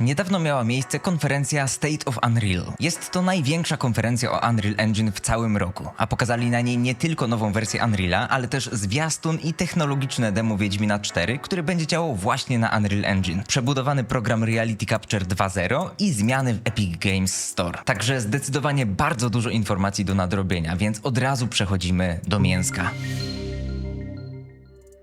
Niedawno miała miejsce konferencja State of Unreal. Jest to największa konferencja o Unreal Engine w całym roku, a pokazali na niej nie tylko nową wersję Unreala, ale też zwiastun i technologiczne demo Wiedźmina 4, które będzie działało właśnie na Unreal Engine. Przebudowany program Reality Capture 2.0 i zmiany w Epic Games Store. Także zdecydowanie bardzo dużo informacji do nadrobienia, więc od razu przechodzimy do mięska.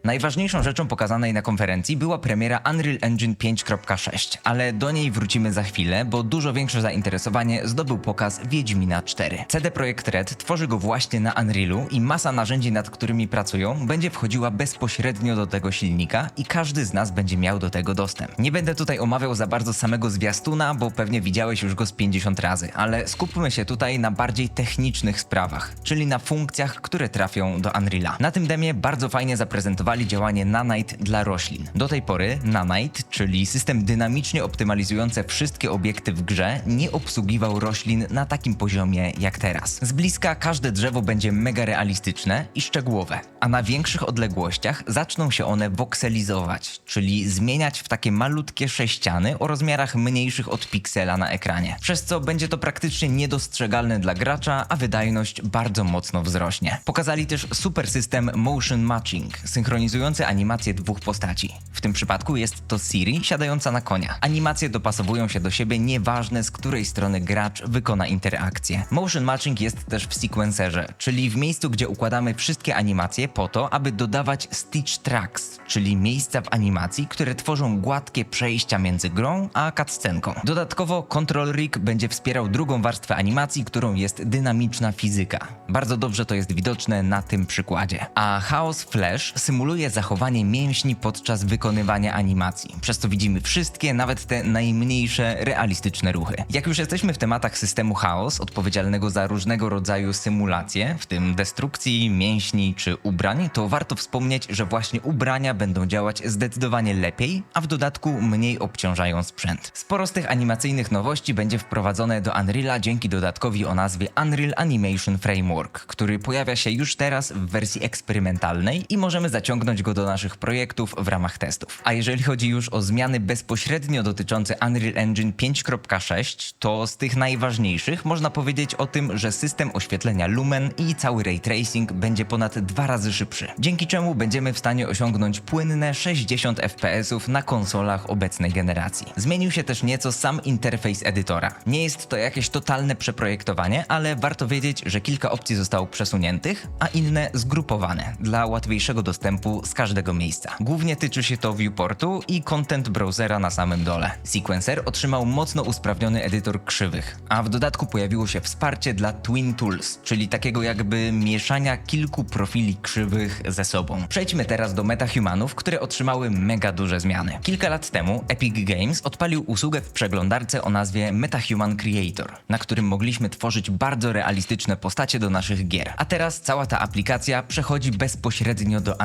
Najważniejszą rzeczą pokazanej na konferencji była premiera Unreal Engine 5.6, ale do niej wrócimy za chwilę, bo dużo większe zainteresowanie zdobył pokaz Wiedźmina 4. CD Projekt Red tworzy go właśnie na Unrealu i masa narzędzi, nad którymi pracują, będzie wchodziła bezpośrednio do tego silnika i każdy z nas będzie miał do tego dostęp. Nie będę tutaj omawiał za bardzo samego zwiastuna, bo pewnie widziałeś już go z 50 razy, ale skupmy się tutaj na bardziej technicznych sprawach, czyli na funkcjach, które trafią do Unreala. Na tym demie bardzo fajnie zaprezentowali działanie Nanite dla roślin. Do tej pory Nanite, czyli system dynamicznie optymalizujący wszystkie obiekty w grze, nie obsługiwał roślin na takim poziomie jak teraz. Z bliska każde drzewo będzie mega realistyczne i szczegółowe, a na większych odległościach zaczną się one wokselizować, czyli zmieniać w takie malutkie sześciany o rozmiarach mniejszych od piksela na ekranie. Przez co będzie to praktycznie niedostrzegalne dla gracza, a wydajność bardzo mocno wzrośnie. Pokazali też super system motion matching, synchronizujący animacje dwóch postaci. W tym przypadku jest to Siri siadająca na konia. Animacje dopasowują się do siebie nieważne z której strony gracz wykona interakcję. Motion matching jest też w sequencerze, czyli w miejscu, gdzie układamy wszystkie animacje po to, aby dodawać stitch tracks, czyli miejsca w animacji, które tworzą gładkie przejścia między grą a cutscenką. Dodatkowo Control Rig będzie wspierał drugą warstwę animacji, którą jest dynamiczna fizyka. Bardzo dobrze to jest widoczne na tym przykładzie. A Chaos Flash symuluje zachowanie mięśni podczas wykonywania animacji, przez co widzimy wszystkie, nawet te najmniejsze realistyczne ruchy. Jak już jesteśmy w tematach systemu Chaos, odpowiedzialnego za różnego rodzaju symulacje, w tym destrukcji, mięśni czy ubrań, to warto wspomnieć, że właśnie ubrania będą działać zdecydowanie lepiej, a w dodatku mniej obciążają sprzęt. Sporo z tych animacyjnych nowości będzie wprowadzone do Unreala dzięki dodatkowi o nazwie Unreal Animation Framework, który pojawia się już teraz w wersji eksperymentalnej i możemy zaciągnąć go do naszych projektów w ramach testów. A jeżeli chodzi już o zmiany bezpośrednio dotyczące Unreal Engine 5.6, to z tych najważniejszych można powiedzieć o tym, że system oświetlenia Lumen i cały ray tracing będzie ponad dwa razy szybszy, dzięki czemu będziemy w stanie osiągnąć płynne 60 fps na konsolach obecnej generacji. Zmienił się też nieco sam interfejs edytora. Nie jest to jakieś totalne przeprojektowanie, ale warto wiedzieć, że kilka opcji zostało przesuniętych, a inne zgrupowane dla łatwiejszego dostępu z każdego miejsca. Głównie tyczy się to viewportu i content browsera na samym dole. Sequencer otrzymał mocno usprawniony edytor krzywych, a w dodatku pojawiło się wsparcie dla Twin Tools, czyli takiego jakby mieszania kilku profili krzywych ze sobą. Przejdźmy teraz do metahumanów, które otrzymały mega duże zmiany. Kilka lat temu Epic Games odpalił usługę w przeglądarce o nazwie MetaHuman Creator, na którym mogliśmy tworzyć bardzo realistyczne postacie do naszych gier. A teraz cała ta aplikacja przechodzi bezpośrednio do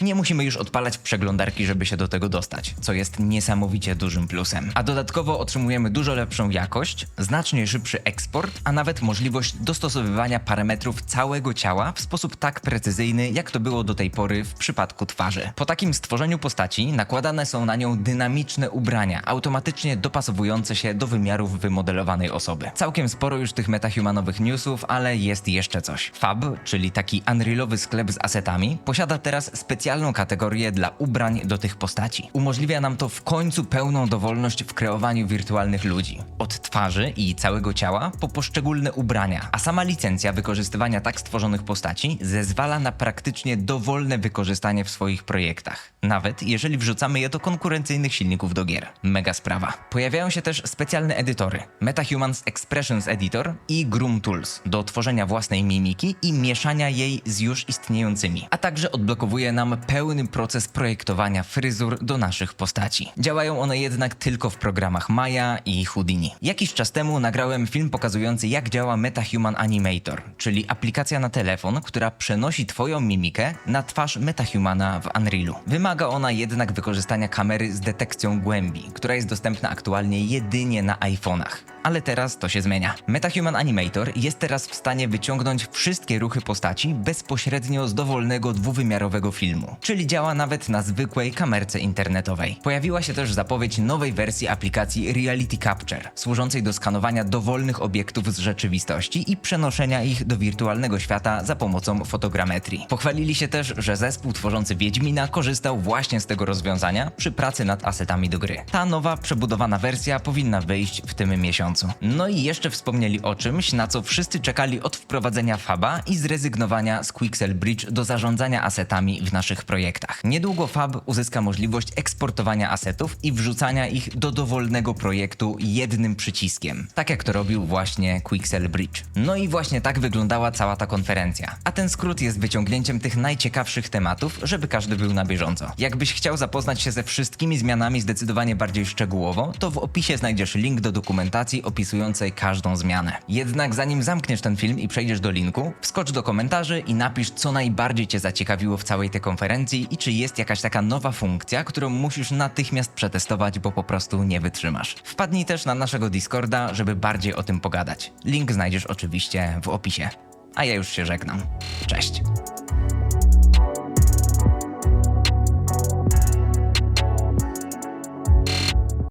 Nie musimy już odpalać przeglądarki, żeby się do tego dostać, co jest niesamowicie dużym plusem. A dodatkowo otrzymujemy dużo lepszą jakość, znacznie szybszy eksport, a nawet możliwość dostosowywania parametrów całego ciała w sposób tak precyzyjny, jak to było do tej pory w przypadku twarzy. Po takim stworzeniu postaci nakładane są na nią dynamiczne ubrania, automatycznie dopasowujące się do wymiarów wymodelowanej osoby. Całkiem sporo już tych metahumanowych newsów, ale jest jeszcze coś. Fab, czyli taki unrealowy sklep z asetami, posiada teraz specjalną kategorię dla ubrań do tych postaci. Umożliwia nam to w końcu pełną dowolność w kreowaniu wirtualnych ludzi. Od twarzy i całego ciała po poszczególne ubrania, a sama licencja wykorzystywania tak stworzonych postaci zezwala na praktycznie dowolne wykorzystanie w swoich projektach. Nawet jeżeli wrzucamy je do konkurencyjnych silników do gier. Mega sprawa. Pojawiają się też specjalne edytory. MetaHumans Expressions Editor i Groom Tools do tworzenia własnej mimiki i mieszania jej z już istniejącymi. A także odblokowuje nam pełny proces projektowania fryzur do naszych postaci. Działają one jednak tylko w programach Maya i Houdini. Jakiś czas temu nagrałem film pokazujący jak działa MetaHuman Animator, czyli aplikacja na telefon, która przenosi twoją mimikę na twarz MetaHumana w Unrealu. Wymaga ona jednak wykorzystania kamery z detekcją głębi, która jest dostępna aktualnie jedynie na iPhone'ach. Ale teraz to się zmienia. MetaHuman Animator jest teraz w stanie wyciągnąć wszystkie ruchy postaci bezpośrednio z dowolnego dwuwymiarowego filmu, czyli działa nawet na zwykłej kamerce internetowej. Pojawiła się też zapowiedź nowej wersji aplikacji Reality Capture, służącej do skanowania dowolnych obiektów z rzeczywistości i przenoszenia ich do wirtualnego świata za pomocą fotogrametrii. Pochwalili się też, że zespół tworzący Wiedźmina korzystał właśnie z tego rozwiązania przy pracy nad asetami do gry. Ta nowa, przebudowana wersja powinna wyjść w tym miesiącu. No i jeszcze wspomnieli o czymś, na co wszyscy czekali od wprowadzenia Faba i zrezygnowania z Quixel Bridge do zarządzania asetami w naszych projektach. Niedługo Fab uzyska możliwość eksportowania asetów i wrzucania ich do dowolnego projektu jednym przyciskiem, tak jak to robił właśnie Quixel Bridge. No i właśnie tak wyglądała cała ta konferencja. A ten skrót jest wyciągnięciem tych najciekawszych tematów, żeby każdy był na bieżąco. Jakbyś chciał zapoznać się ze wszystkimi zmianami zdecydowanie bardziej szczegółowo, to w opisie znajdziesz link do dokumentacji opisującej każdą zmianę. Jednak zanim zamkniesz ten film i przejdziesz do linku, wskocz do komentarzy i napisz, co najbardziej Cię zaciekawiło w całej tej konferencji i czy jest jakaś taka nowa funkcja, którą musisz natychmiast przetestować, bo po prostu nie wytrzymasz. Wpadnij też na naszego Discorda, żeby bardziej o tym pogadać. Link znajdziesz oczywiście w opisie. A ja już się żegnam. Cześć.